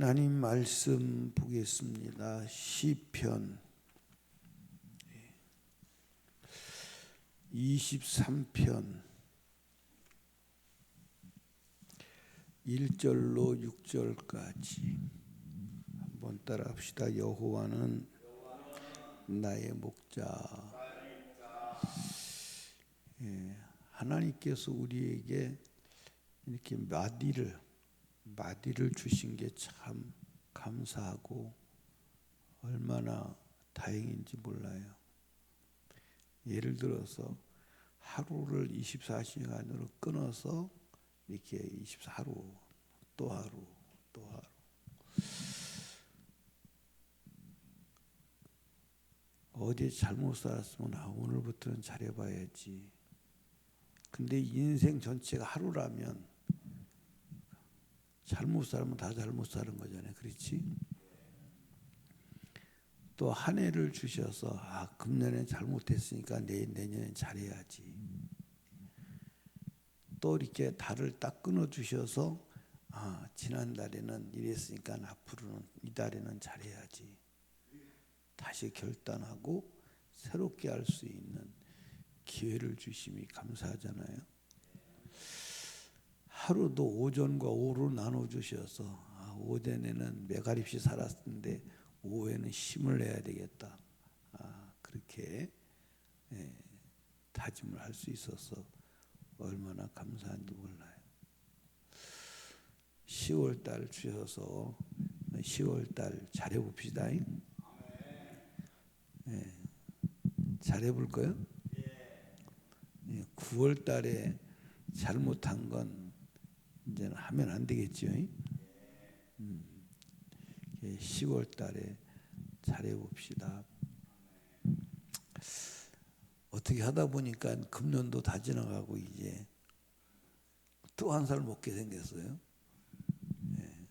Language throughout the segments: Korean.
하나님 말씀 보겠습니다. 시편 23편 1절로 6절까지 한번 따라 합시다. 여호와는 나의 목자. 예, 하나님께서 우리에게 이렇게 마디를 마디를 주신 게 참 감사하고 얼마나 다행인지 몰라요. 예를 들어서 하루를 24시간으로 끊어서 이렇게 24하루 또 하루 또 하루 어제 잘못 살았으면 아, 오늘부터는 잘해봐야지. 근데 인생 전체가 하루라면 잘못 살면 다 잘못 사는 거잖아요. 그렇지? 또 한 해를 주셔서 아 금년에 잘못했으니까 내 내년에 잘해야지. 또 이렇게 달을 딱 끊어 주셔서 아 지난 달에는 이랬으니까 앞으로는 이 달에는 잘해야지. 다시 결단하고 새롭게 할 수 있는 기회를 주심이 감사하잖아요. 하루도 오전과 오후로 나눠 주셔서 아, 오전에는 메가립시 살았는데 오후에는 힘을 내야 되겠다. 아, 그렇게 예, 다짐을 할 수 있어서 얼마나 감사한지 몰라요. 10월 달 주셔서 10월 달 잘해 봅시다. 예, 잘해 볼 거요? 예, 9월 달에 잘못한 건 이제는 하면 안 되겠죠. 음, 10월 달에 잘해 봅시다. 어떻게 하다 보니까 금년도 다 지나가고 이제 또 한 살 먹게 생겼어요. 예.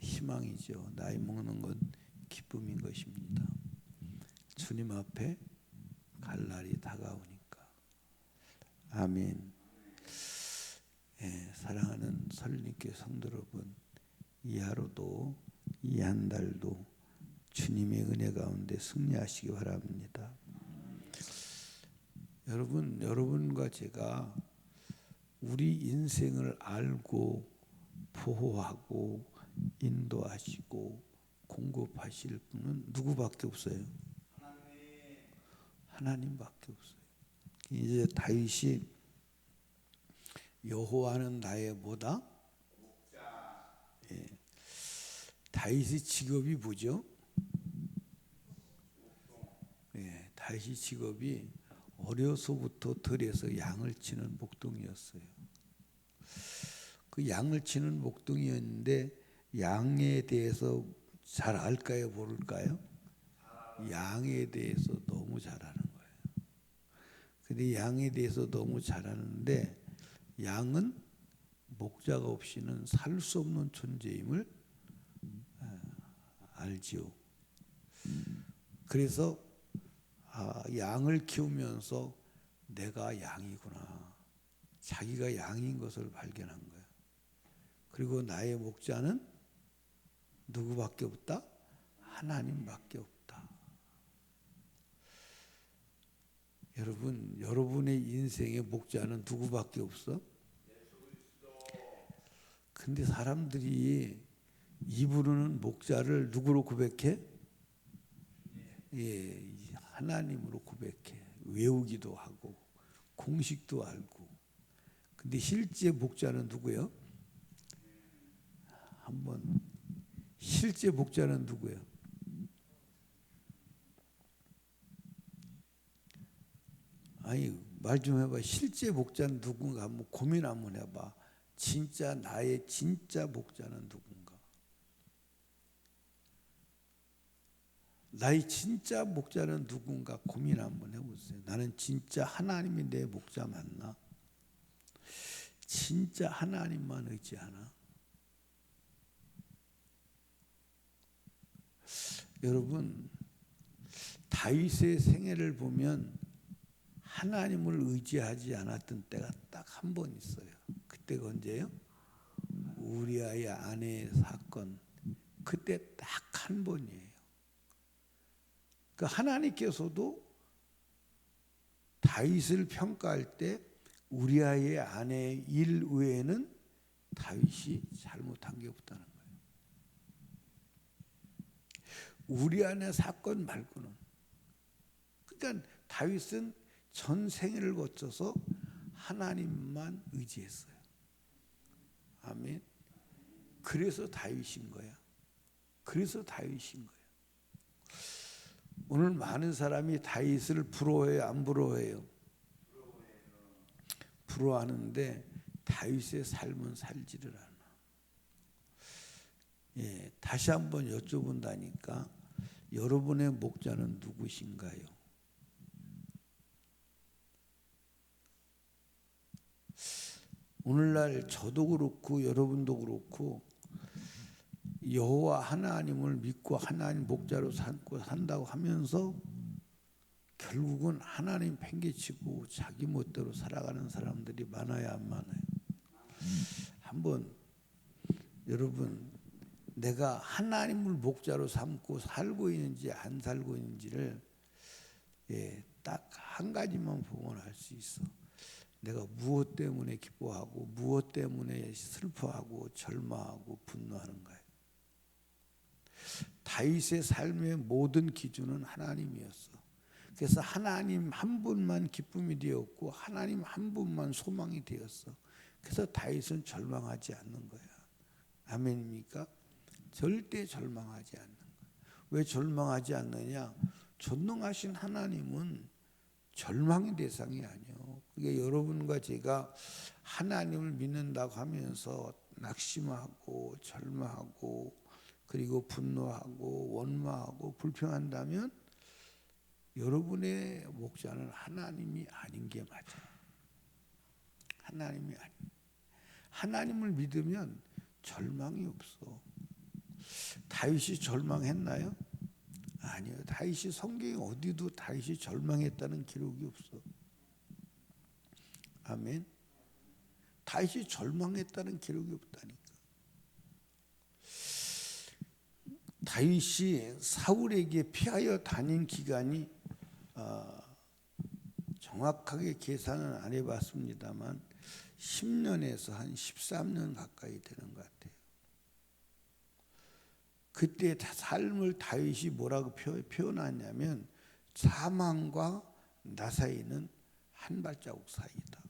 희망이죠. 나이 먹는 건 기쁨인 것입니다. 주님 앞에 갈 날이 다가오니까. 아멘. 예, 사랑하는 설님께 성도 여러분, 이 하루도 이 한 달도 주님의 은혜 가운데 승리하시기 바랍니다. 여러분, 여러분과 제가 우리 인생을 알고 보호하고 인도하시고 공급하실 분은 누구밖에 없어요. 하나님밖에 없어요. 이제 다윗이 여호와는 나의 뭐다? 예. 다윗의 직업이 뭐죠? 예, 다윗의 직업이 어려서부터 들에서 양을 치는 목동이었어요. 그 양을 치는 목동이었는데 양에 대해서 잘 알까요, 모를까요? 양에 대해서 너무 잘 아는 거예요. 근데 양에 대해서 너무 잘 아는데 양은 목자가 없이는 살 수 없는 존재임을 아, 알지요. 그래서 아, 양을 키우면서 내가 양이구나. 자기가 양인 것을 발견한 거예요. 그리고 나의 목자는 누구밖에 없다? 하나님밖에 없다. 여러분, 여러분의 인생의 목자는 누구밖에 없어? 근데 사람들이 입으로는 목자를 누구로 고백해? 예, 하나님으로 고백해. 외우기도 하고 공식도 알고. 근데 실제 목자는 누구예요? 한번 실제 목자는 누구예요? 아니 말 좀 해봐. 실제 목자는 누군가 한번 고민 한번 해봐. 진짜 나의 진짜 목자는 누군가? 나의 진짜 목자는 누군가 고민 한번 해보세요. 나는 진짜 하나님이 내 목자 맞나? 진짜 하나님만 의지하나? 여러분 다윗의 생애를 보면 하나님을 의지하지 않았던 때가 딱 한 번 있어요. 그때가 언제요? 우리아의 아내의 사건 그때 딱 한 번이에요. 그 하나님께서도 다윗을 평가할 때 우리아의 아내의 일 외에는 다윗이 잘못한 게 없다는 거예요. 우리 안의 사건 말고는 그러니까 다윗은 전 생애를 거쳐서 하나님만 의지했어요. 아멘. 그래서 다윗인 거야. 그래서 다윗인 거야. 오늘 많은 사람이 다윗을 부러워해요, 안 부러워해요? 부러워하는데 다윗의 삶은 살지를 않아. 예, 다시 한번 여쭤본다니까 여러분의 목자는 누구신가요? 오늘날 저도 그렇고 여러분도 그렇고 여호와 하나님을 믿고 하나님 목자로 삼고 산다고 하면서 결국은 하나님 팽개치고 자기 멋대로 살아가는 사람들이 많아야 안 많아요. 한번 여러분 내가 하나님을 목자로 삼고 살고 있는지 안 살고 있는지를 예, 딱 한 가지만 보면 알 수 있어. 내가 무엇 때문에 기뻐하고 무엇 때문에 슬퍼하고 절망하고 분노하는가요? 다윗의 삶의 모든 기준은 하나님이었어. 그래서 하나님 한 분만 기쁨이 되었고 하나님 한 분만 소망이 되었어. 그래서 다윗은 절망하지 않는 거야. 아멘입니까? 절대 절망하지 않는 거야. 왜 절망하지 않느냐? 전능하신 하나님은 절망의 대상이 아니요. 그게 여러분과 제가 하나님을 믿는다고 하면서 낙심하고 절망하고 그리고 분노하고 원망하고 불평한다면 여러분의 목자는 하나님이 아닌 게 맞아요. 하나님이 아니. 하나님을 믿으면 절망이 없어. 다윗이 절망했나요? 아니요. 다윗이 성경에 어디도 다윗이 절망했다는 기록이 없어. 아멘. 다윗이 절망했다는 기록이 없다니까. 다윗이 사울에게 피하여 다닌 기간이 어, 정확하게 계산은 안 해봤습니다만 10년에서 한 13년 가까이 되는 것 같아요. 그때 삶을 다윗이 뭐라고 표현하냐면 사망과 나 사이는 한 발자국 사이다.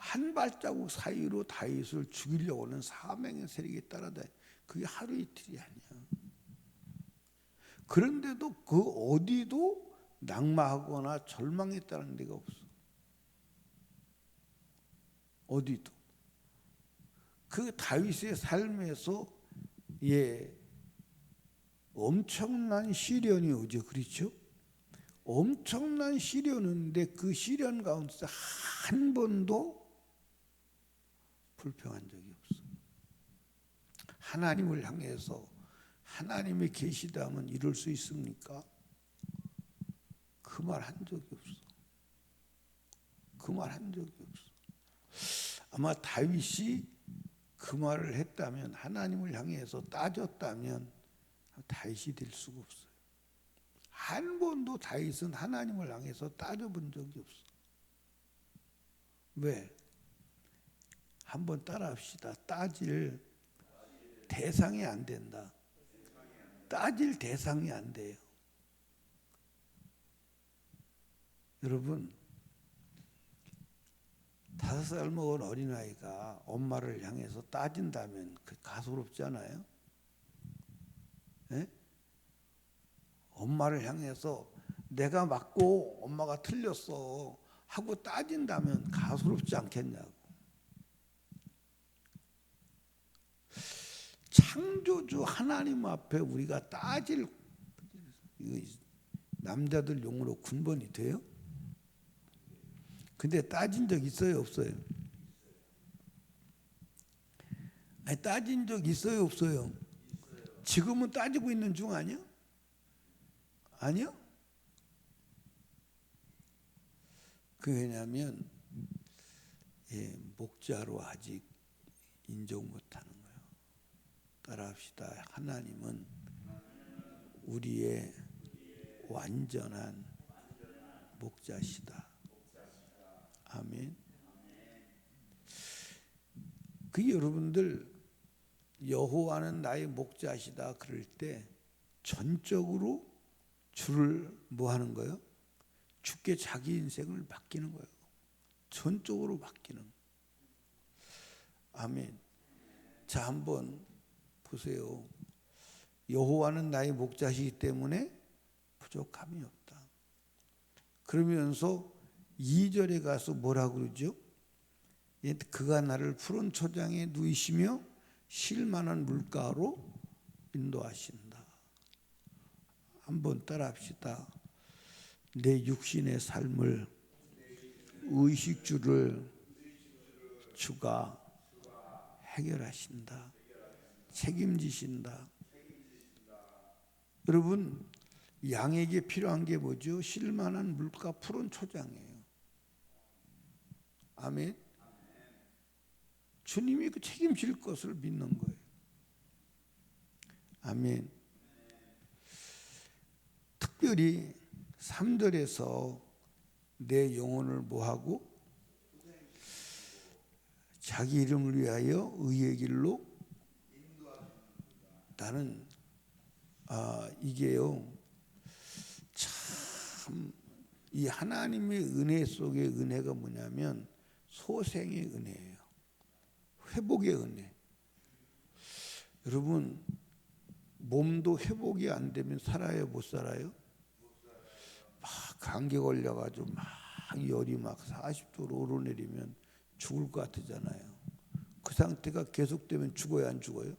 한 발자국 사이로 다윗을 죽이려고 하는 사명의 세력에 따라다. 그게 하루 이틀이 아니야. 그런데도 그 어디도 낙마하거나 절망했다는 데가 없어. 어디도. 그 다윗의 삶에서 예 엄청난 시련이 오죠. 그렇죠? 엄청난 시련인데 그 시련 가운데서 한 번도 불평한 적이 없어. 하나님을 향해서 하나님의 계시다면 이룰 수 있습니까? 그 말 한 적이 없어. 그 말 한 적이 없어. 아마 다윗이 그 말을 했다면 하나님을 향해서 따졌다면 다윗이 될 수가 없어요. 한 번도 다윗은 하나님을 향해서 따져본 적이 없어. 왜? 한번 따라합시다. 따질 대상이 안 된다. 따질 대상이 안 돼요. 여러분, 다섯 살 먹은 어린아이가 엄마를 향해서 따진다면 그 가소롭잖아요. 네? 엄마를 향해서 내가 맞고 엄마가 틀렸어 하고 따진다면 가소롭지 않겠냐고. 창조주 하나님 앞에 우리가 따질 남자들 용어로 군번이 돼요? 근데 따진 적 있어요, 없어요? 아니, 따진 적 있어요, 없어요? 지금은 따지고 있는 중 아니야? 아니요? 그 왜냐하면 예, 목자로 아직 인정 못하는 따라합시다. 하나님은 우리의 완전한 목자시다. 아멘. 그 여러분들 여호와는 나의 목자시다 그럴 때 전적으로 주를 뭐 하는 거예요? 주께 자기 인생을 맡기는 거예요. 전적으로 맡기는. 아멘. 자 한번 보세요. 여호와는 나의 목자시기 때문에 부족함이 없다. 그러면서 2절에 가서 뭐라고 그러죠? 예, 그가 나를 푸른 초장에 누이시며 쉴만한 물가로 인도하신다. 한번 따라합시다. 내 육신의 삶을 의식주를 주가 해결하신다. 책임지신다. 여러분 양에게 필요한 게 뭐죠? 쉴만한 물가 푸른 초장이에요. 아멘. 주님이 그 책임질 것을 믿는 거예요. 아멘. 특별히 3절에서 내 영혼을 뭐하고 자기 이름을 위하여 의의 길로 나는 아 이게요 참 이 하나님의 은혜 속의 은혜가 뭐냐면 소생의 은혜예요. 회복의 은혜. 여러분 몸도 회복이 안 되면 살아요 못 살아요? 막 감기 걸려가지고 막 열이 막 40도로 오르내리면 죽을 것 같잖아요. 그 상태가 계속되면 죽어야 안 죽어요?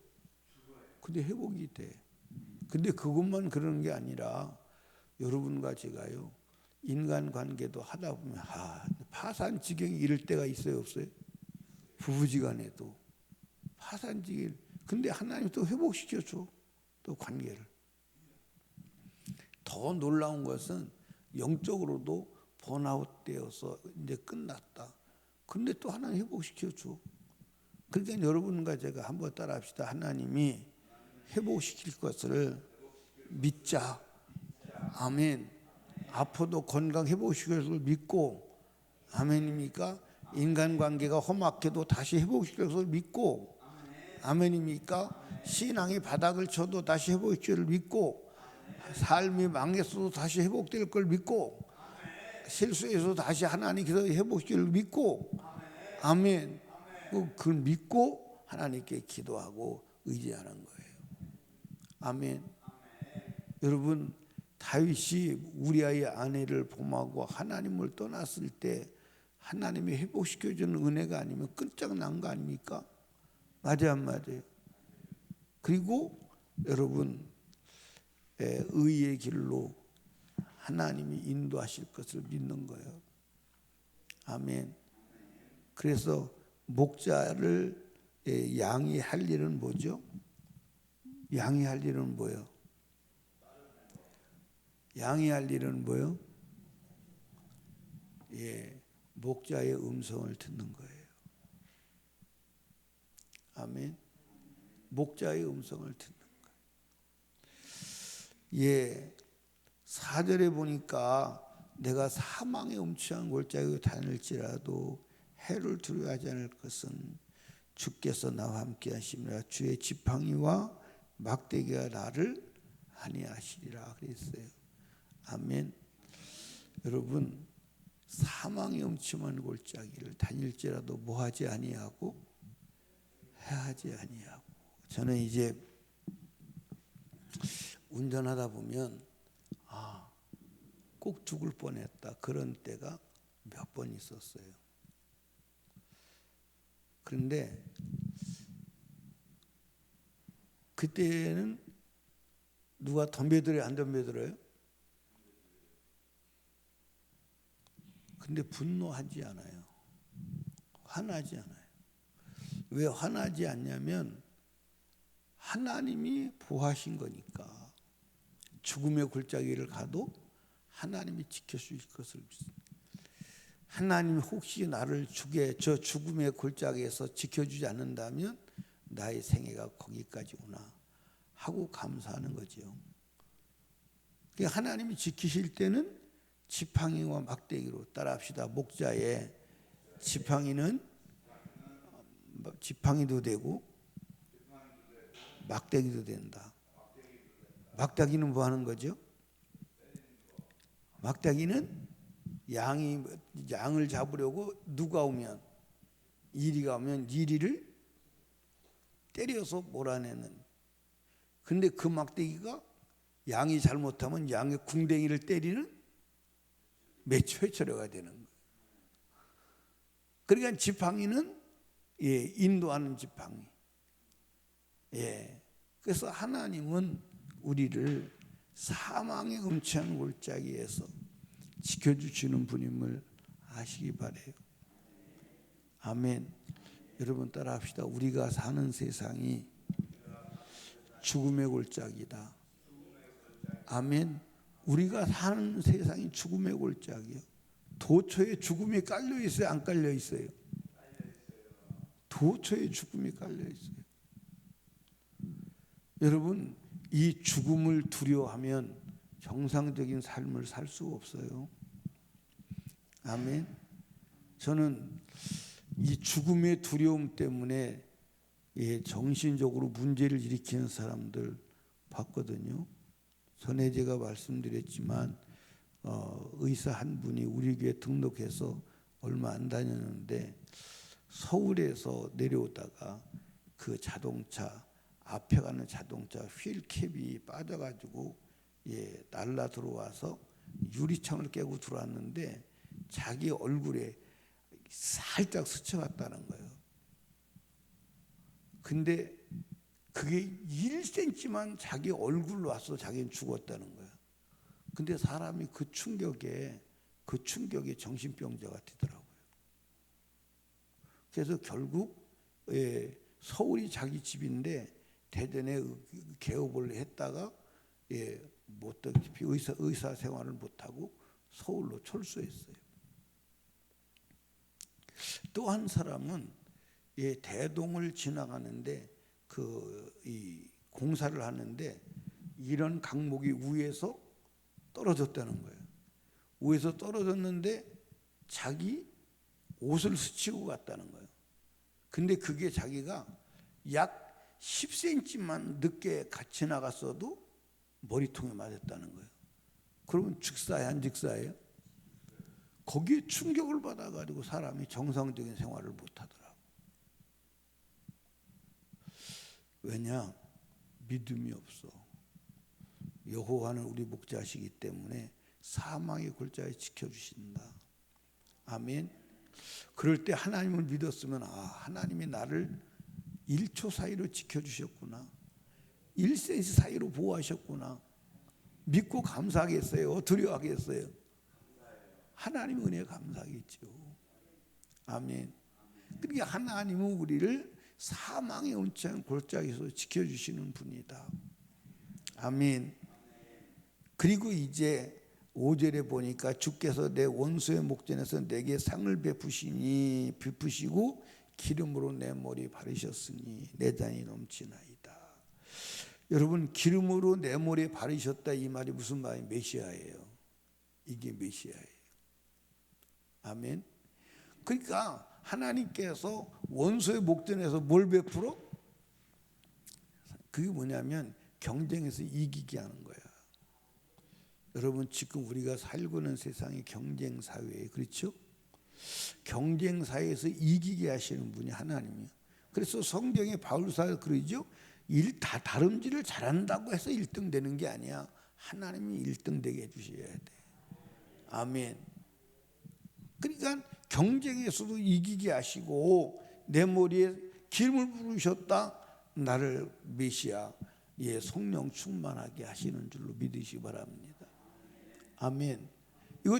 근데 회복이 돼. 근데 그것만 그러는 게 아니라 여러분과 제가요 인간 관계도 하다 보면 아, 파산 지경이 이럴 때가 있어요 없어요? 부부지간에도 파산 지경. 근데 하나님 또 회복시켜 줘 또 관계를. 더 놀라운 것은 영적으로도 번아웃 되어서 이제 끝났다. 근데 또 하나님 회복시켜 줘. 그러니까 여러분과 제가 한번 따라 합시다. 하나님이 회복시킬 것을 믿자. 아멘. 아파도 건강 회복시킬 것을 믿고 아멘입니까? 인간관계가 험악해도 다시 회복시킬 것을 믿고 아멘입니까? 신앙이 바닥을 쳐도 다시 회복시킬 것을 믿고 삶이 망했어도 다시 회복될 걸 믿고 실수해서 다시 하나님께서 회복시킬 걸 믿고 아멘. 그- 그걸 믿고 하나님께 기도하고 의지하는 거예요. 아멘. 여러분 다윗이 우리아의 아내를 범하고 하나님을 떠났을 때 하나님이 회복시켜 주는 은혜가 아니면 끝장난 거 아닙니까? 맞아요, 안 맞아요? 그리고 여러분 예, 의의 길로 하나님이 인도하실 것을 믿는 거예요. 아멘. 그래서 목자를 예, 양이 할 일은 뭐죠? 양이 할 일은 뭐예요? 양이 할 일은 뭐요? 예, 목자의 음성을 듣는 거예요. 아멘. 목자의 음성을 듣는 거예요. 예, 사절에 보니까 내가 사망의 음침한 골짜기로 다닐지라도 해를 두려워하지 않을 것은 주께서 나와 함께 하심이라 주의 지팡이와 막대기가 나를 아니하시리라 그랬어요. 아멘. 여러분 사망의 음침한 골짜기를 다닐지라도 뭐하지 아니하고 해하지 아니하고 저는 이제 운전하다 보면 아 꼭 죽을 뻔했다 그런 때가 몇 번 있었어요. 그런데 그때는 누가 덤벼들어요 안 덤벼들어요? 근데 분노하지 않아요. 화나지 않아요. 왜 화나지 않냐면 하나님이 보하신 거니까 죽음의 골짜기를 가도 하나님이 지켜주실 것을 믿습니다. 하나님 혹시 나를 죽에 저 죽음의 골짜기에서 지켜주지 않는다면 나의 생애가 거기까지구나 하고 감사하는. 그러니까 하나님이 지키실 때는 지팡이와 막대기로 따라합시다. 목자의 지팡이는 지팡이도 되고 막대기도 된다. 막대기는 뭐 하는 거죠? 막대기는 양이 양을 잡으려고 누가 오면 이리가 오면 이리를 때려서 몰아내는. 근데 그 막대기가 양이 잘못하면 양의 궁뎅이를 때리는 매초처리가 되는 거예요. 그러니까 지팡이는 예, 인도하는 지팡이. 예. 그래서 하나님은 우리를 사망의 음치한 골짜기에서 지켜주시는 분임을 아시기 바래요. 아멘. 여러분 따라 합시다. 우리가 사는 세상이 죽음의 골짜기다. 아멘. 우리가 사는 세상이 죽음의 골짜기요. 도처에 죽음이 깔려 있어요, 안 깔려 있어요? 도처에 죽음이 깔려 있어요. 여러분, 이 죽음을 두려워하면 정상적인 삶을 살 수 없어요. 아멘. 저는 이 죽음의 두려움 때문에 예, 정신적으로 문제를 일으키는 사람들 봤거든요. 전에 제가 말씀드렸지만 어, 의사 한 분이 우리 교회 등록해서 얼마 안 다녔는데 서울에서 내려오다가 그 자동차 앞에 가는 자동차 휠캡이 빠져가지고 예, 날라 들어와서 유리창을 깨고 들어왔는데 자기 얼굴에 살짝 스쳐갔다는 거예요. 근데 그게 1cm만 자기 얼굴로 와서 자기는 죽었다는 거예요. 근데 사람이 그 충격에 그 충격에 정신병자가 되더라고요. 그래서 결국 예, 서울이 자기 집인데 대전에 개업을 했다가 예, 못다시피 의사 의사 생활을 못 하고 서울로 철수했어요. 또 한 사람은 예, 대동을 지나가는데 그 이 공사를 하는데 이런 강목이 위에서 떨어졌다는 거예요. 위에서 떨어졌는데 자기 옷을 스치고 갔다는 거예요. 근데 그게 자기가 약 10cm만 늦게 같이 나갔어도 머리통에 맞았다는 거예요. 그러면 즉사야 안 즉사예요? 거기에 충격을 받아가지고 사람이 정상적인 생활을 못하더라고. 왜냐? 믿음이 없어. 여호와는 우리 목자시기 때문에 사망의 골짜기 지켜주신다. 아멘. 그럴 때 하나님을 믿었으면 아 하나님이 나를 1초 사이로 지켜주셨구나. 1cm 사이로 보호하셨구나. 믿고 감사하겠어요? 두려워하겠어요? 하나님 은혜 감사하겠죠. 아멘. 그러니까 하나님은 우리를 사망의 온천 골짜기에서 지켜주시는 분이다. 아멘. 그리고 이제 5절에 보니까 주께서 내 원수의 목전에서 내게 상을 베푸시니 베푸시고 기름으로 내 머리 바르셨으니 내 잔이 넘치나이다. 여러분 기름으로 내 머리에 바르셨다 이 말이 무슨 말이 메시아예요. 이게 메시아예요. 아멘. 그러니까 하나님께서 원수의 목전에서 뭘 베풀어? 그게 뭐냐면 경쟁에서 이기게 하는 거야. 여러분 지금 우리가 살고 있는 세상이 경쟁 사회에 그렇죠? 경쟁 사회에서 이기게 하시는 분이 하나님이요. 그래서 성경에 바울사가 그러죠. 일 다 다름질을 잘한다고 해서 1등 되는 게 아니야. 하나님이 1등 되게 해 주셔야 돼. 아멘. 그러니까 경쟁에서도 이기게 하시고 내 머리에 기름을 부르셨다. 나를 메시아 예 성령 충만하게 하시는 줄로 믿으시 바랍니다. 아멘. 이거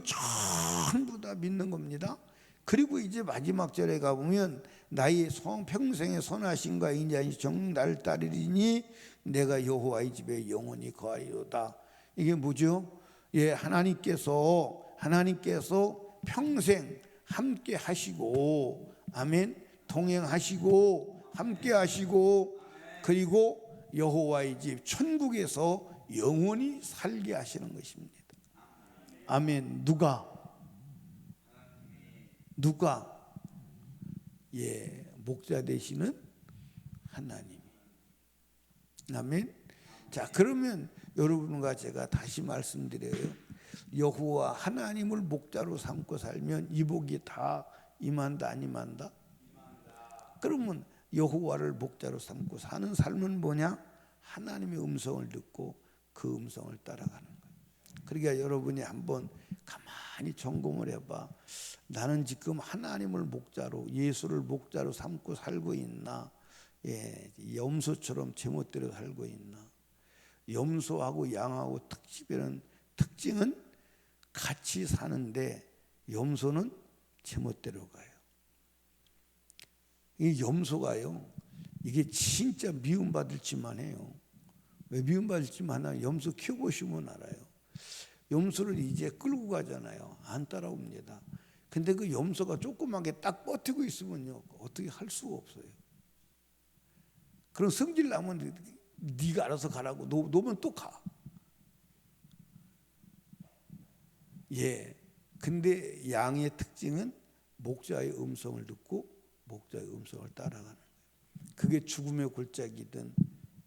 전부 다 믿는 겁니다. 그리고 이제 마지막 절에 가보면 나의 성 평생의 선하심과 인자이 정날 따르리니 내가 여호와의 집에 영원히 거하리로다. 이게 뭐죠? 예, 하나님께서 하나님께서 평생 함께 하시고 아멘 동행하시고 함께 하시고 그리고 여호와의 집 천국에서 영원히 살게 하시는 것입니다. 아멘. 누가 누가 예, 목자 되시는 하나님. 아멘. 자, 그러면 여러분과 제가 다시 말씀드려요. 여호와 하나님을 목자로 삼고 살면 이 복이 다 임한다 안 임한다? 그러면 여호와를 목자로 삼고 사는 삶은 뭐냐? 하나님의 음성을 듣고 그 음성을 따라가는 거예요. 그러니까 여러분이 한번 가만히 점검을 해봐. 나는 지금 하나님을 목자로 예수를 목자로 삼고 살고 있나? 예, 염소처럼 제멋대로 살고 있나? 염소하고 양하고 특집에는 특징은 같이 사는데 염소는 제멋대로 가요. 이 염소가요. 이게 진짜 미움받을 짓만 해요. 왜 미움받을 짓만 하나? 염소 키워보시면 알아요. 염소를 이제 끌고 가잖아요. 안 따라옵니다. 근데 그 염소가 조그맣게 딱 버티고 있으면요. 어떻게 할 수가 없어요. 그럼 성질 나면 네가 알아서 가라고 놓, 놓으면 또 가. 예. 근데 양의 특징은 목자의 음성을 듣고 목자의 음성을 따라가는 거예요. 그게 죽음의 골짜기든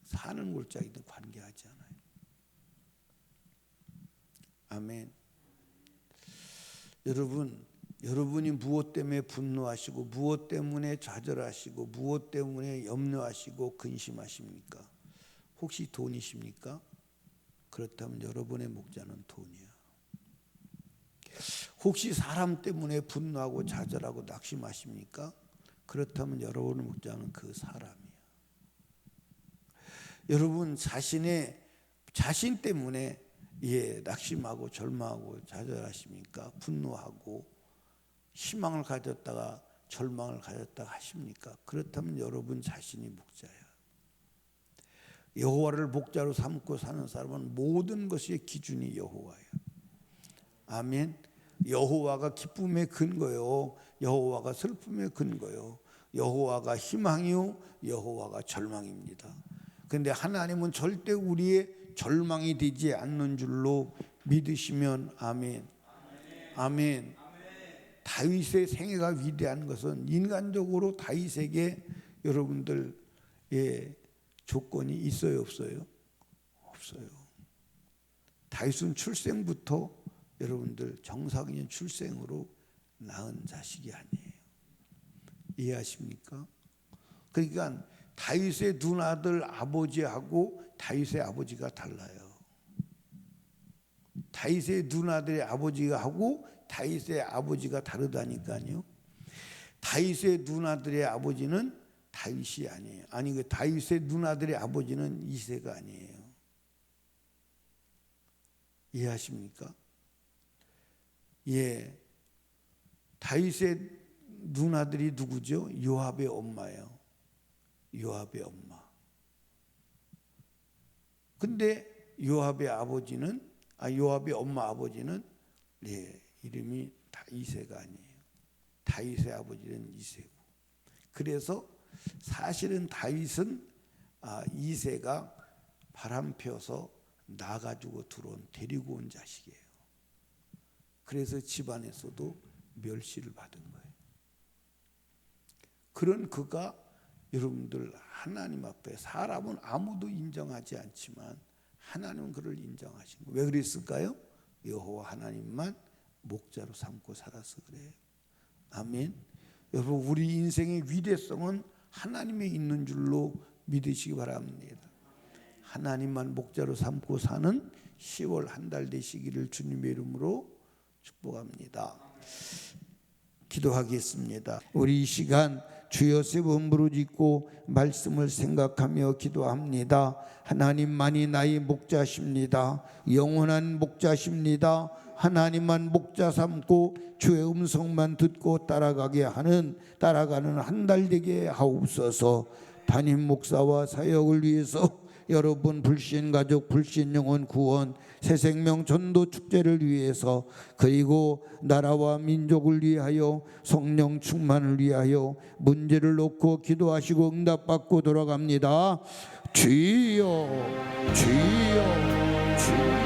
사는 골짜기든 관계하지 않아요. 아멘. 여러분, 여러분이 무엇 때문에 분노하시고 무엇 때문에 좌절하시고 무엇 때문에 염려하시고 근심하십니까? 혹시 돈이십니까? 그렇다면 여러분의 목자는 돈이야. 혹시 사람 때문에 분노하고 좌절하고 낙심하십니까? 그렇다면 여러분의 목자는 그 사람이야. 여러분 자신의 자신 때문에 예, 낙심하고 절망하고 좌절하십니까? 분노하고 희망을 가졌다가 절망을 가졌다가 하십니까? 그렇다면 여러분 자신이 목자야. 여호와를 목자로 삼고 사는 사람은 모든 것의 기준이 여호와야. 아멘. 여호와가 기쁨의 근거요. 여호와가 슬픔의 근거요. 여호와가 희망이요. 여호와가 절망입니다. 근데 하나님은 절대 우리의 절망이 되지 않는 줄로 믿으시면 아멘. 아멘. 다윗의 생애가 위대한 것은 인간적으로 다윗에게 여러분들 예, 조건이 있어요, 없어요? 없어요. 다윗은 출생부터 여러분들 정상인 출생으로 낳은 자식이 아니에요. 이해하십니까? 그러니까 다윗의 누나들 아버지하고 다윗의 아버지가 달라요. 다윗의 누나들의 아버지가 하고 다윗의 아버지가 다르다니까요. 다윗의 누나들의 아버지는 다윗이 아니에요. 아니 그 다윗의 누나들의 아버지는 이세가 아니에요. 이해하십니까? 예. 다윗의 누나들이 누구죠? 요압의 엄마예요. 요압의 엄마. 근데 요압의 아버지는 아 요압의 엄마 아버지는 예, 이름이 다이세가 아니에요. 다윗의 아버지는 이세고. 그래서 사실은 다윗은 아, 이세가 바람 펴서 나 가지고 들어온 데리고 온 자식이에요. 그래서 집안에서도 멸시를 받은 거예요. 그런 그가 여러분들 하나님 앞에 사람은 아무도 인정하지 않지만 하나님은 그를 인정하신 거예요. 왜 그랬을까요? 여호와 하나님만 목자로 삼고 살아서 그래요. 아멘. 여러분 우리 인생의 위대성은 하나님에 있는 줄로 믿으시기 바랍니다. 하나님만 목자로 삼고 사는 10월 한 달 되시기를 주님의 이름으로 축복합니다. 기도하겠습니다. 우리 이 시간 주 요셉 부르짖고 말씀을 생각하며 기도합니다. 하나님만이 나의 목자십니다. 영원한 목자십니다. 하나님만 목자 삼고 주의 음성만 듣고 따라가게 하는 따라가는 한 달 되게 하옵소서. 담임 목사와 사역을 위해서 여러분 불신 가족 불신 영혼 구원 새 생명 전도 축제를 위해서 그리고 나라와 민족을 위하여 성령 충만을 위하여 문제를 놓고 기도하시고 응답받고 돌아갑니다. 주여 주여